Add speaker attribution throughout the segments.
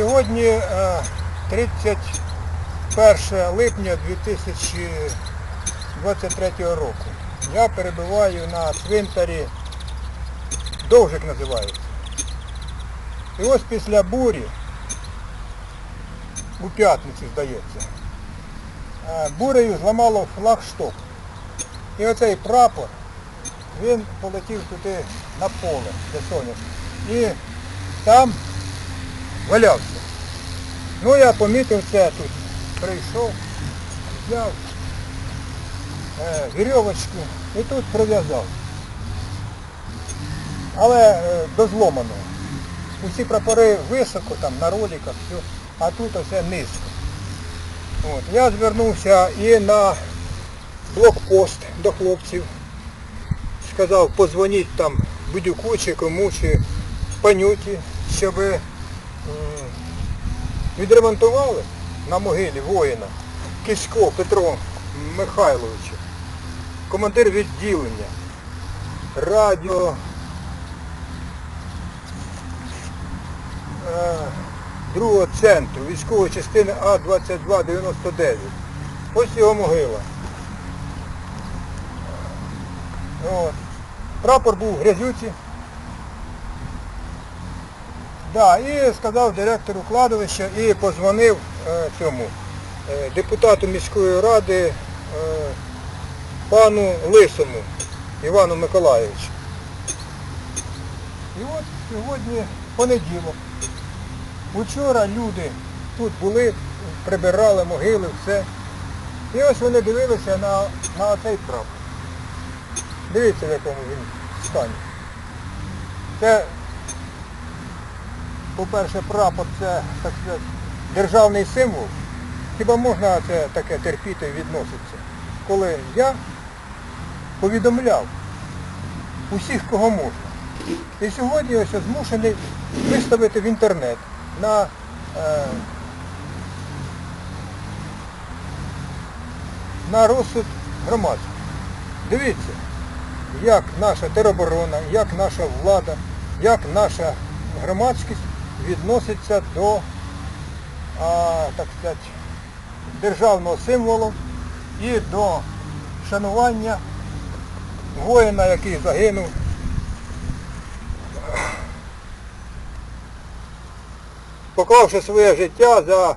Speaker 1: Сьогодні е, 31 липня 2023 року. Я перебуваю на цвинтарі, Довжик називається. І ось після бурі, у п'ятницю, здається, е, бурею зламало флагшток. І оцей прапор, він полетів туди на поле, де соняшник. І там валявся. Ну я помітив це тут. Прийшов, взяв е, вірьовочку і тут прив'язав. Але е, до. Усі прапори високо, там на роликах, все, а тут оце низько. От. Я звернувся і на блокпост до хлопців. Сказав, позвоніть там Будюку чи кому, чи панюті, щоб відремонтували на могилі воїна Кисько Петро Михайловича, командир відділення, радіо е, другого центру військової частини А-2299. Ось його могила. От. Прапор був в. Да, і сказав директору кладовища і позвонив е, цьому е, депутату міської ради е, пану Лисому Івану Миколаївичу. І от сьогодні понеділок. Учора люди тут були, прибирали могили, все. І ось вони дивилися на, на цей прапор. Дивіться, в якому він стані. Це, по-перше, прапор це, так сказати, державний символ. Хіба можна це таке терпіти і відноситися? Коли я повідомляв усіх, кого можна. І сьогодні ось я змушений виставити в інтернет на е, на розсуд громадський. Дивіться, як наша тероборона, як наша влада, як наша громадськість відноситься до а, так сказати, державного символу і до шанування воїна, який загинув. Поклавши своє життя за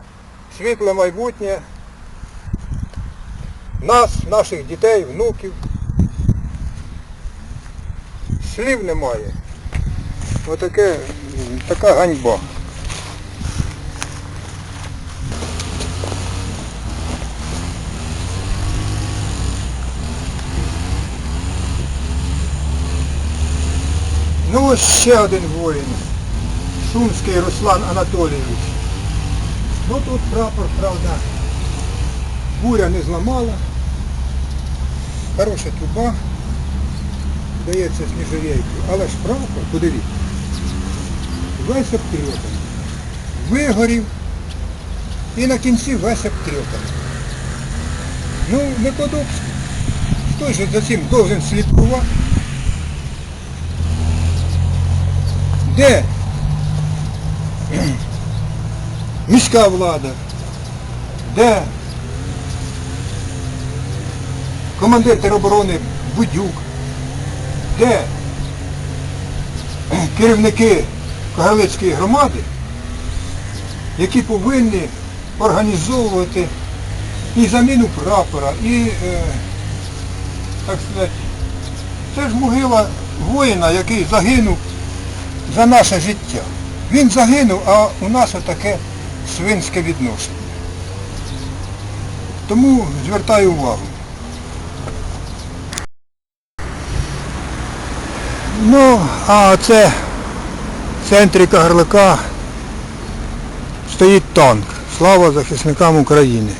Speaker 1: світле майбутнє нас, наших дітей, внуків. Слів немає. Отаке, така ганьба. Ну ось ще один воїн. Шумський Руслан Анатолійович. Ну тут прапор, правда, буря не зламала. Хороша труба, дається з нержавейкою. Але ж прапор, подивіться, весь обтрьопаний. Вигорів і на кінці весь обтрьопаний. Ну, неподобство. Хто ж за цим должен слідкувати? Де міська влада? Де командир тероборони Будюк? Де керівники Кагарлицької громади, які повинні організовувати і заміну прапора, і, е, так сказати, це ж могила воїна, який загинув за наше життя. Він загинув, а у нас отаке свинське відношення. Тому звертаю увагу. Ну, а це в центрі Кагарлика стоїть танк. Слава захисникам України.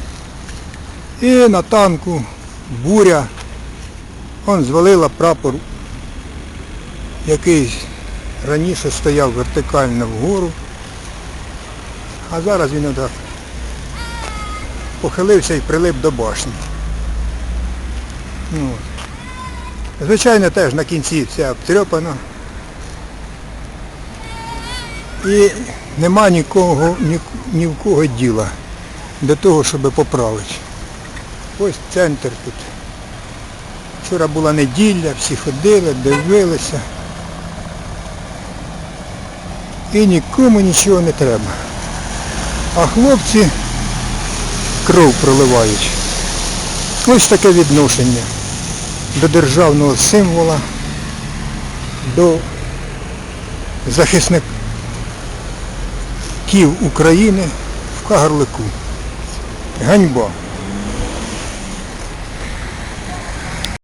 Speaker 1: І на танку буря. Он звалила прапор, який раніше стояв вертикально вгору, а зараз він отак похилився і прилип до башні. Ну. Звичайно, теж на кінці вся обтрьопана. І нема нікого, ні, ні в кого діла до того, щоб поправити. Ось центр тут. Вчора була неділя, всі ходили, дивилися. І нікому нічого не треба. А хлопці кров проливають. Ось таке відношення до державного символа, до захисників України в Кагарлику. Ганьба.